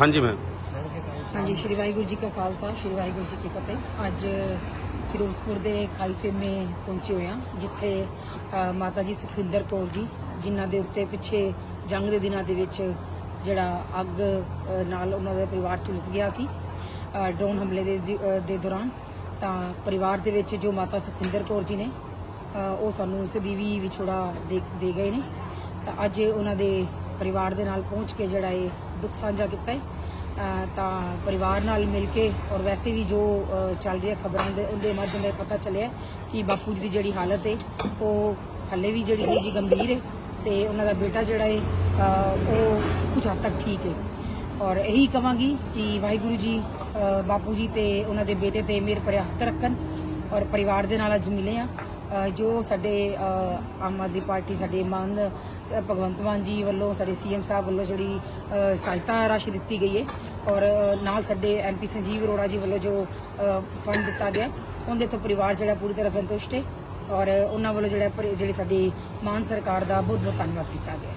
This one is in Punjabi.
ਹਾਂਜੀ ਮੈਮ ਹਾਂਜੀ ਸ਼੍ਰੀ ਵਾਹਿਗੁਰੂ ਜੀ ਕਾ ਖਾਲਸਾ ਸ਼੍ਰੀ ਵਾਹਿਗੁਰੂ ਜੀ ਕੀ ਫਤਿਹ। ਅੱਜ ਫਿਰੋਜ਼ਪੁਰ ਦੇ ਖਾਈ ਪਹੁੰਚੇ ਹੋਏ ਹਾਂ ਜਿੱਥੇ ਅ, ਮਾਤਾ ਜੀ ਸੁਖਵਿੰਦਰ ਕੌਰ ਜੀ ਜਿਨ੍ਹਾਂ ਦੇ ਉੱਤੇ ਪਿੱਛੇ ਜੰਗ ਦੇ ਦਿਨਾਂ ਦੇ ਵਿੱਚ ਜਿਹੜਾ ਅੱਗ ਅ, ਨਾਲ ਉਹਨਾਂ ਦਾ ਪਰਿਵਾਰ ਝੁਲਸ ਗਿਆ ਸੀ ਅ, ਡਰੋਨ ਹਮਲੇ ਦੇ ਦਿ- ਅ, ਦੇ ਦੌਰਾਨ। ਤਾਂ ਪਰਿਵਾਰ ਦੇ ਵਿੱਚ ਜੋ ਮਾਤਾ ਸੁਖਵਿੰਦਰ ਕੌਰ ਜੀ ਨੇ ਅ, ਉਹ ਸਾਨੂੰ ਸਦੀਵੀ ਵਿਛੋੜਾ ਦੇ ਦੇ ਗਏ ਨੇ। ਤਾਂ ਅੱਜ ਉਹਨਾਂ ਦੇ ਪਰਿਵਾਰ ਦੇ ਨਾਲ ਪਹੁੰਚ ਕੇ ਜਿਹੜਾ ਇਹ ਦੁੱਖ ਸਾਂਝਾ ਕੀਤਾ ਹੈ। ਤਾਂ ਪਰਿਵਾਰ ਨਾਲ ਮਿਲ ਕੇ ਔਰ ਵੈਸੇ ਵੀ ਜੋ ਚੱਲ ਰਿਹਾ ਖਬਰਾਂ ਦੇ, ਉਹਦੇ ਮਾਧਿਅਮ ਨਾਲ ਪਤਾ ਚੱਲਿਆ ਕਿ ਬਾਪੂ ਜੀ ਦੀ ਜਿਹੜੀ ਹਾਲਤ ਹੈ, ਉਹ ਹੱਲੇ ਵੀ ਜਿਹੜੀ ਥੋੜ੍ਹੀ ਜਿਹੀ ਗੰਭੀਰ ਹੈ ਤੇ ਉਹਨਾਂ ਦਾ ਬੇਟਾ ਜਿਹੜਾ ਹੈ ਉਹ ਕੁਝ ਹੱਦ ਤੱਕ ਠੀਕ ਹੈ। ਔਰ ਇਹੀ ਕਵਾਂਗੀ ਕਿ ਵਾਹਿਗੁਰੂ ਜੀ ਬਾਪੂ ਜੀ ਤੇ ਉਹਨਾਂ ਦੇ ਬੇਟੇ ਤੇ ਮੇਰ ਭਰਿਆ ਹੱਥ ਰੱਖਣ ਔਰ ਪਰਿਵਾਰ ਦੇ ਨਾਲ ਅੱਜ ਮਿਲੇ ਆ ਜੋ ਸਾਡੇ ਆਮ ਆਦਮੀ ਪਾਰਟੀ, ਸਾਡੇ ਮਾਨ ਭਗਵੰਤ ਮਾਨ ਜੀ ਵੱਲੋਂ, ਸਾਡੇ ਸੀਐਮ ਸਾਹਿਬ ਵੱਲੋਂ ਜਿਹੜੀ ਸਹਾਇਤਾ ਰਾਸ਼ੀ ਦਿੱਤੀ ਗਈ ਹੈ ਔਰ ਨਾਲ ਸਾਡੇ ਐਮਪੀ ਸੰਜੀਵ ਅਰੋੜਾ ਜੀ ਵੱਲੋਂ ਜੋ ਫੰਡ ਦਿੱਤਾ ਗਿਆ, ਉਹਦੇ ਤੋਂ ਪਰਿਵਾਰ ਜਿਹੜਾ ਪੂਰੀ ਤਰ੍ਹਾਂ ਸੰਤੁਸ਼ਟ ਹੈ ਔਰ, ਉਹਨਾਂ ਵੱਲੋਂ ਜਿਹੜਾ ਪਰਿ- ਜਿਹੜੀ ਸਾਡੀ ਮਾਨ ਸਰਕਾਰ ਦਾ ਬਹੁਤ ਬਹੁਤ ਧੰਨਵਾਦ ਕੀਤਾ ਗਿਆ।